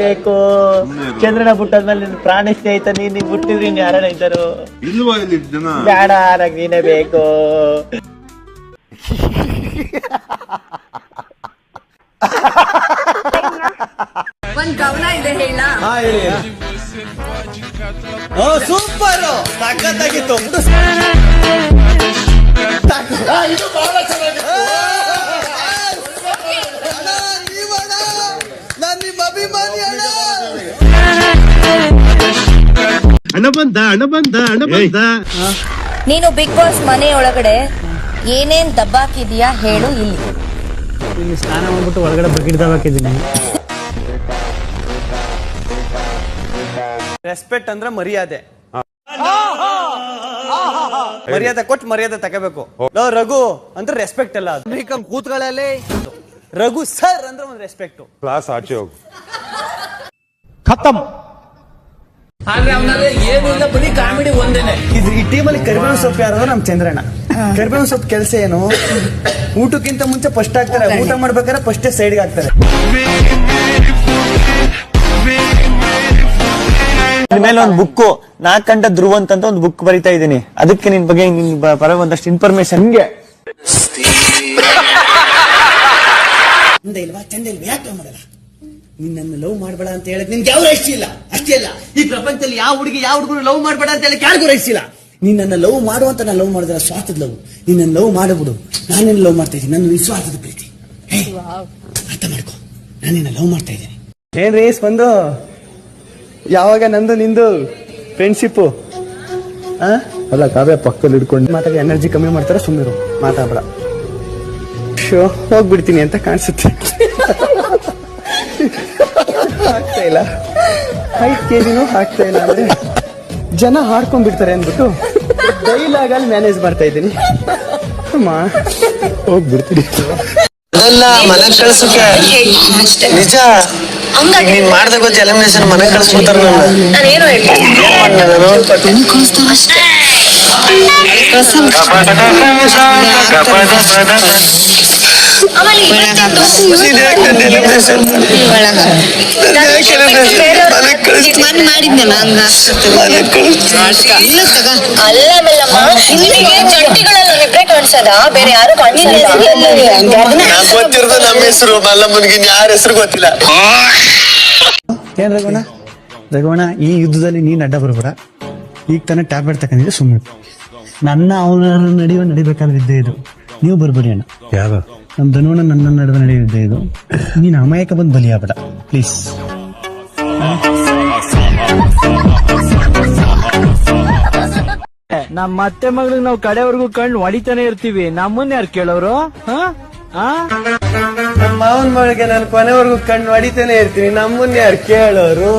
ಬೇಕು. ಸುಮ್ನೆ ಇರು. ಚಂದ್ರನ ಬಿಟ್ಟದ್ಮೇಲೆ ನಿನ್ ಪ್ರಾಣ ಸ್ನೇಹಿತ ನೀನ್ ನೀನ್ ಬಿಟ್ಟಿದ್ರಿ ಇನ್ ಯಾರನ್ನ ಇದ್ದರು? ಇಲ್ವಾ ಇಲ್ಲಿ ಜನ? ಬೇಡ ನಂಗೆ ನೀನೇ ಬೇಕು. ಒಂದ್ ಗಮನ ಇದೆ ಹೇಳ. ಸೂಪರ್ ಸಖತ್ತಾಗಿತ್ತು. ಹಣ ಬಂದ ಹಣ ಬಂದ ಹಣ ಬಂದ ನೀನು ಬಿಗ್ ಬಾಸ್ ಮನೆ ಒಳಗಡೆ ಏನೇನ್ ದಬ್ಬಾಕಿದ್ಯಾ ಹೇಳು ಇಲ್ಲಿ. ಇಲ್ಲಿ ಸ್ನಾನ ಮಾಡ್ಬಿಟ್ಟು ಒಳಗಡೆ ಬಕೆಟ್ ಹಾಕಿದ್ದೀನಿ ರೆಸ್ಪೆಕ್ಟ್ ಅಂದ್ರೆ ಮರ್ಯಾದೆ. ಮರ್ಯಾದೆ ಕೊಟ್ಟು ಮರ್ಯಾದೆ ತಗೋಬೇಕು. ನೋ ರಘು ಅಂದ್ರೆ ರೆಸ್ಪೆಕ್ಟ್ ಅಲ್ಲ ಅದು. ಕೂತ್ಕೊಳ್ಳಲಿ ರಘು ಸರ್ ಅಂದ್ರೆ ಒಂದು ರೆಸ್ಪೆಕ್ಟ್ ಕ್ಲಾಸ್ ಆಚೆ ಹೋಗು. ಖತಮ್. ಇದು ಈ ಟೀಮಲ್ಲಿ ಕರಿಬೇವು ಸೊಪ್ಪು ಯಾರು ನಮ್ ಚಂದ್ರಣ್ಣ. ಕರಿಬೇವು ಸೊಪ್ಪು ಕೆಲಸ ಏನು? ಊಟಕ್ಕಿಂತ ಮುಂಚೆ ಫಸ್ಟ್ ಹಾಕ್ತಾರೆ ಊಟ ಮಾಡ್ಬೇಕಾದ್ರೆ ಫಸ್ಟೇ ಸೈಡ್ಗೆ ಹಾಕ್ತಾರೆ ಮೇಲೆ ಒಂದು ಬುಕ್ ನಾಲ್ಕಂಡ ಗಂಟೆ ಧ್ರುವ ಅಂತ ಒಂದು ಬುಕ್ ಬರಿತಾ ಇದ್ದೀನಿ. ಅದಕ್ಕೆ ನಿನ್ ಬಗ್ಗೆ ನಿನ್ ಬ- ಪರ ಒಂದಷ್ಟು ಇನ್ಫಾರ್ಮೇಶನ್ ಹಂಗೆ ಚಂದ ಇಲ್ವಾ? ಚಂದ ಇಲ್ವಾ? ಯಾಕೆ ಮಾಡಲ್ಲ? ನಿನ್ನನ್ನು ಲವ್ ಮಾಡಬೇಡ ಅಂತ ಹೇಳಿದ್ ನಿನ್ಗೆ ಯಾವ ಇಷ್ಟ ಇಲ್ಲ? ಅಷ್ಟೇ ಅಲ್ಲ. ಈ ಪ್ರಪಂಚದಲ್ಲಿ ಯಾವ ಹುಡುಗಿ ಯಾವ ಹುಡುಗರು ಲವ್ ಮಾಡಬೇಡ ಅಂತ ಹೇಳಿ ಯಾರಿಗೂ ರಹಿಸಿಲ್ಲ ನೀನ್ ನನ್ನ ಲವ್ ಮಾಡುವಂತ ನಾನು ಲವ್ ಮಾಡಿದ್ರೆ ಸ್ವಾರ್ಥದ ಲವ್ ನಿನ್ನನ್ನು ಲವ್ ಮಾಡಬಿಡು. ನಾನೇನು ಲವ್ ಮಾಡ್ತಾ ಇದ್ದೀನಿ? ನನ್ನ ವಿಶ್ವಾಸದ ಪ್ರೀತಿ. ಹೇ, ಅರ್ಥ ಮಾಡ್ಕೋ. ನಾನೇನ ನಿನ್ನ ಲವ್ ಮಾಡ್ತಾ ಇದ್ದೀನಿ. ಏನ್ ರೇಸ್ ಬಂದು ಯಾವಾಗ ನಂದು ನಿಂದು ಫ್ರೆಂಡ್ಶಿಪ್ಪು ಅಲ್ಲ ಕಾವ್ಯ ಪಕ್ಕದಲ್ಲಿ ಹಿಡ್ಕೊಂಡು ಮಾತಾಡಿ ಎನರ್ಜಿ ಕಮ್ಮಿ ಮಾಡ್ತಾರೆ ಸುಮ್ಮನೆ ಮಾತಾಡ್ಬೇಡ. ಶೋ ಹೋಗ್ಬಿಡ್ತೀನಿ ಅಂತ ಕಾಣಿಸುತ್ತೆ. ಆಗ್ತಾ ಇಲ್ಲ. ಐದು ಕೆ ಜಿನೂ ಹಾಕ್ತಾ ಇಲ್ಲ ಅಂದ್ರೆ ಜನ ಹಾಡ್ಕೊಂಡ್ಬಿಡ್ತಾರೆ ಅಂದ್ಬಿಟ್ಟು ಡೈಲಾಗ್ ಅಲ್ಲಿ ಮ್ಯಾನೇಜ್ ಮಾಡ್ತಾ ಇದ್ದೀನಿ. ಅಮ್ಮ ಹೋಗ್ಬಿಡ್ತೀನಿ. ಅದೆಲ್ಲ ಮನೆ ಕಳ್ಸಕ್ಕೆ ನಿಜ. ನೀನ್ ಮಾಡ್ದ ಗೊತ್ತ ಎಲಿಮಿನೇಷನ್ ಮನೆ ಕಳ್ಸ್ಬಿಡ್ತಾರ ನಾನೇನು ಮಾಡಿದ್ನಲ್ಲ ಹಂಗ? ಅಲ್ಲ ಮೇಲಮ್ಮ ನಿಮಗೆ ಜಂಟಿಗಳಲ್ಲಿ ಇಬ್ರೇ ಕಾಣಿಸದ? ಬೇರೆ ಯಾರು ನಾನ್ ಗೊತ್ತಿರೋದು ನಮ್ಮ ಹೆಸರು ಮಲ್ಲಮ್ಮನ್ಗೆ ಯಾರ ಹೆಸರು ಗೊತ್ತಿಲ್ಲ. ಏನ್ ರಘುವಣ ರಘುವಣ ಈ ಯುದ್ಧದಲ್ಲಿ ನೀನ್ ಅಡ್ಡ ಬರಬೇಡ. ಈಗ ತಾನೇ ಟ್ಯಾಬ್ಲೆಟ್ ತಗೊಂಡಿದ್ರೆ ಸುಮ್ಮನೆ ನನ್ನ ಅವನ ನಡೆಯುವ ನಡಿಬೇಕಾದ್ರೆ ಇದ್ದೇ ಇದು. ನೀವು ಬರ್ಬೇಡಿ ಅಣ್ಣ. ಯಾವ ನಮ್ ಧನುವಣ ನನ್ನ ನಡುವೆ ನಡೆಯುತ್ತೆ ಇದು. ನೀನು ಅಮಾಯಕ ಬಂದು ಬಲಿಯಾಗಬೇಡ ಪ್ಲೀಸ್ ನಮ್ಮ ಅತ್ತೆ ಮಗಳಿಗೆ ನಾವು ಕಡೆವರೆಗೂ ಕಣ್ಣು ಹೊಡಿತಾನೆ ಇರ್ತೀವಿ. ನಮ್ಮನ್ನ ಯಾರು ಕೇಳೋರು? ಹಾ? ಹಾ ನಮ್ಮ ಮಾವನ ಮಗಳಿಗೆ ನಾನು ಕೊನೆವರೆಗೂ ಕಣ್ಣು ಹೊಡಿತಾನೆ ಇರ್ತೀನಿ. ನಮ್ಮನ್ನ ಯಾರು ಕೇಳೋರು?